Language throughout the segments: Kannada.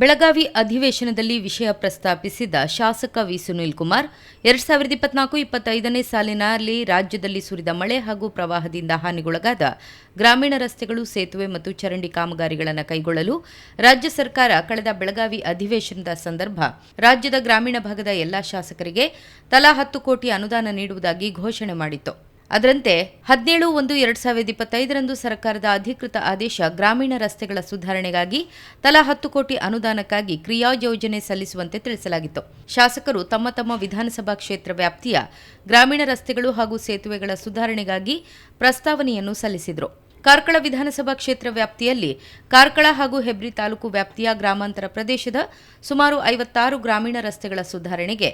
ಬೆಳಗಾವಿ ಅಧಿವೇಶನದಲ್ಲಿ ವಿಷಯ ಪ್ರಸ್ತಾಪಿಸಿದ ಶಾಸಕ ವಿ. ಸುನೀಲ್ ಕುಮಾರ್, ಎರಡ್ ಸಾವಿರದ ಇಪ್ಪತ್ನಾಲ್ಕು ಇಪ್ಪತ್ತೈದನೇ ಸಾಲಿನಲ್ಲಿ ರಾಜ್ಯದಲ್ಲಿ ಸುರಿದ ಮಳೆ ಹಾಗೂ ಪ್ರವಾಹದಿಂದ ಹಾನಿಗೊಳಗಾದ ಗ್ರಾಮೀಣ ರಸ್ತೆಗಳು ಸೇತುವೆ ಮತ್ತು ಚರಂಡಿ ಕಾಮಗಾರಿಗಳನ್ನು ಕೈಗೊಳ್ಳಲು ರಾಜ್ಯ ಸರ್ಕಾರ ಕಳೆದ ಬೆಳಗಾವಿ ಅಧಿವೇಶನದ ಸಂದರ್ಭ ರಾಜ್ಯದ ಗ್ರಾಮೀಣ ಭಾಗದ ಎಲ್ಲಾ ಶಾಸಕರಿಗೆ ತಲಾ ಹತ್ತು ಕೋಟಿ ಅನುದಾನ ನೀಡುವುದಾಗಿ ಘೋಷಣೆ ಮಾಡಿತ್ತು. ಅದರಂತೆ ಹದಿನೇಳು ಒಂದು ಎರಡ್ ಸಾವಿರದ ಇಪ್ಪತ್ತೈದರಂದು ಸರ್ಕಾರದ ಅಧಿಕೃತ ಆದೇಶ ಗ್ರಾಮೀಣ ರಸ್ತೆಗಳ ಸುಧಾರಣೆಗಾಗಿ ತಲಾ ಹತ್ತು ಕೋಟಿ ಅನುದಾನಕ್ಕಾಗಿ ಕ್ರಿಯಾ ಯೋಜನೆ ಸಲ್ಲಿಸುವಂತೆ ತಿಳಿಸಲಾಗಿತ್ತು. ಶಾಸಕರು ತಮ್ಮ ತಮ್ಮ ವಿಧಾನಸಭಾ ಕ್ಷೇತ್ರ ವ್ಯಾಪ್ತಿಯ ಗ್ರಾಮೀಣ ರಸ್ತೆಗಳು ಹಾಗೂ ಸೇತುವೆಗಳ ಸುಧಾರಣೆಗಾಗಿ ಪ್ರಸ್ತಾವನೆಯನ್ನು ಸಲ್ಲಿಸಿದರು. ಕಾರ್ಕಳ ವಿಧಾನಸಭಾ ಕ್ಷೇತ್ರ ವ್ಯಾಪ್ತಿಯಲ್ಲಿ ಕಾರ್ಕಳ ಹಾಗೂ ಹೆಬ್ರಿ ತಾಲೂಕು ವ್ಯಾಪ್ತಿಯ ಗ್ರಾಮಾಂತರ ಪ್ರದೇಶದ ಸುಮಾರು ಐವತ್ತಾರು ಗ್ರಾಮೀಣ ರಸ್ತೆಗಳ ಸುಧಾರಣೆಗೆ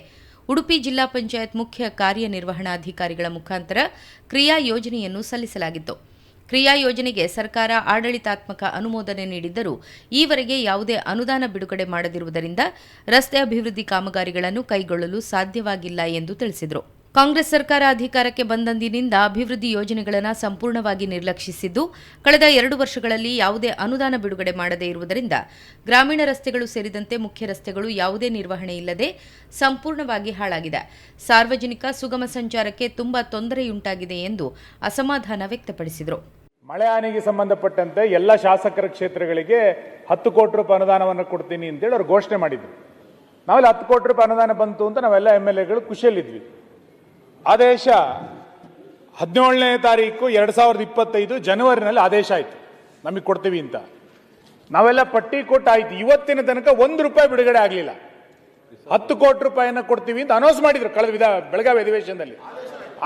ಉಡುಪಿ ಜಿಲ್ಲಾ ಪಂಚಾಯತ್ ಮುಖ್ಯ ಕಾರ್ಯನಿರ್ವಹಣಾಧಿಕಾರಿಗಳ ಮುಖಾಂತರ ಕ್ರಿಯಾ ಯೋಜನೆಯನ್ನು ಸಲ್ಲಿಸಲಾಗಿತ್ತು. ಕ್ರಿಯಾ ಯೋಜನೆಗೆ ಸರ್ಕಾರ ಆಡಳಿತಾತ್ಮಕ ಅನುಮೋದನೆ ನೀಡಿದ್ದರೂ ಈವರೆಗೆ ಯಾವುದೇ ಅನುದಾನ ಬಿಡುಗಡೆ ಮಾಡದಿರುವುದರಿಂದ ರಸ್ತೆ ಅಭಿವೃದ್ಧಿ ಕಾಮಗಾರಿಗಳನ್ನು ಕೈಗೊಳ್ಳಲು ಸಾಧ್ಯವಾಗಿಲ್ಲ ಎಂದು ತಿಳಿಸಿದರು. ಕಾಂಗ್ರೆಸ್ ಸರ್ಕಾರ ಅಧಿಕಾರಕ್ಕೆ ಬಂದಂದಿನಿಂದ ಅಭಿವೃದ್ಧಿ ಯೋಜನೆಗಳನ್ನು ಸಂಪೂರ್ಣವಾಗಿ ನಿರ್ಲಕ್ಷಿಸಿದ್ದು, ಕಳೆದ ಎರಡು ವರ್ಷಗಳಲ್ಲಿ ಯಾವುದೇ ಅನುದಾನ ಬಿಡುಗಡೆ ಮಾಡದೇ ಇರುವುದರಿಂದ ಗ್ರಾಮೀಣ ರಸ್ತೆಗಳು ಸೇರಿದಂತೆ ಮುಖ್ಯ ರಸ್ತೆಗಳು ಯಾವುದೇ ನಿರ್ವಹಣೆ ಇಲ್ಲದೆ ಸಂಪೂರ್ಣವಾಗಿ ಹಾಳಾಗಿದೆ. ಸಾರ್ವಜನಿಕ ಸುಗಮ ಸಂಚಾರಕ್ಕೆ ತುಂಬಾ ತೊಂದರೆಯುಂಟಾಗಿದೆ ಎಂದು ಅಸಮಾಧಾನ ವ್ಯಕ್ತಪಡಿಸಿದರು. ಮಳೆ ಹಾನಿಗೆ ಸಂಬಂಧಪಟ್ಟಂತೆ ಎಲ್ಲ ಶಾಸಕರ ಕ್ಷೇತ್ರಗಳಿಗೆ ಹತ್ತು ಕೋಟಿ ರೂಪಾಯಿ ಅನುದಾನವನ್ನು ಕೊಡ್ತೀನಿ ಅಂತೇಳಿ ಅವರು ಘೋಷಣೆ ಮಾಡಿದ್ರು. ನಾವೆಲ್ಲ ಹತ್ತು ಕೋಟಿ ರೂಪಾಯಿ ಅನುದಾನ ಬಂತು ಅಂತ ನಾವೆಲ್ಲ ಎಂ ಎಲ್ ಎಗಳು ಖುಷಿಯಲ್ಲಿದ್ವಿ. ಆದೇಶ ಹದಿನೇಳನೇ ತಾರೀಕು ಎರಡು ಸಾವಿರದ ಇಪ್ಪತ್ತೈದು ಜನವರಿನಲ್ಲಿ ಆದೇಶ ಆಯಿತು. ನಮಗೆ ಕೊಡ್ತೀವಿ ಅಂತ. ನಾವೆಲ್ಲ ಪಟ್ಟಿ ಕೊಟ್ಟು ಆಯ್ತು. ಇವತ್ತಿನ ತನಕ ಒಂದು ರೂಪಾಯಿ ಬಿಡುಗಡೆ ಆಗಲಿಲ್ಲ. ಹತ್ತು ಕೋಟಿ ರೂಪಾಯಿನ ಕೊಡ್ತೀವಿ ಅಂತ ಅನೌನ್ಸ್ ಮಾಡಿದ್ರು ಕಳೆದ ವಿಧ, ಬೆಳಗಾವಿ ಅಧಿವೇಶನದಲ್ಲಿ.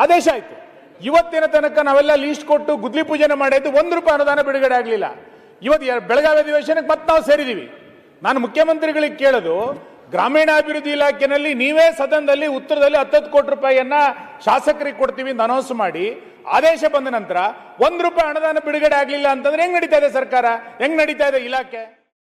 ಆದೇಶ ಆಯ್ತು. ಇವತ್ತಿನ ತನಕ ನಾವೆಲ್ಲ ಲೀಸ್ಟ್ ಕೊಟ್ಟು ಗುದ್ಲಿ ಪೂಜೆನ ಮಾಡಿದ್ದು ಒಂದು ರೂಪಾಯಿ ಅನುದಾನ ಬಿಡುಗಡೆ ಆಗಲಿಲ್ಲ. ಇವತ್ತು ಬೆಳಗಾವಿ ಅಧಿವೇಶನಕ್ಕೆ ಮತ್ತೆ ನಾವು ಸೇರಿದ್ದೀವಿ ನಾನು ಮುಖ್ಯಮಂತ್ರಿಗಳಿಗೆ ಕೇಳೋದು ಗ್ರಾಮೀಣಾಭಿವೃದ್ಧಿ ಇಲಾಖೆಯಲ್ಲಿ ನೀವೇ ಸದನದಲ್ಲಿ ಉತ್ತರದಲ್ಲಿ ಹತ್ತತ್ತು ಕೋಟಿ ರೂಪಾಯಿಯನ್ನ ಶಾಸಕರಿಗೆ ಕೊಡ್ತೀವಿ ಅಂತ ಅನೌನ್ಸ್ ಮಾಡಿ, ಆದೇಶ ಬಂದ ನಂತರ ಒಂದು ರೂಪಾಯಿ ಅನುದಾನ ಬಿಡುಗಡೆ ಆಗಲಿಲ್ಲ ಅಂತಂದ್ರೆ ಹೆಂಗ್ ನಡೀತಾ ಇದೆ ಸರ್ಕಾರ? ಹೆಂಗ್ ನಡೀತಾ ಇದೆ ಇಲಾಖೆ?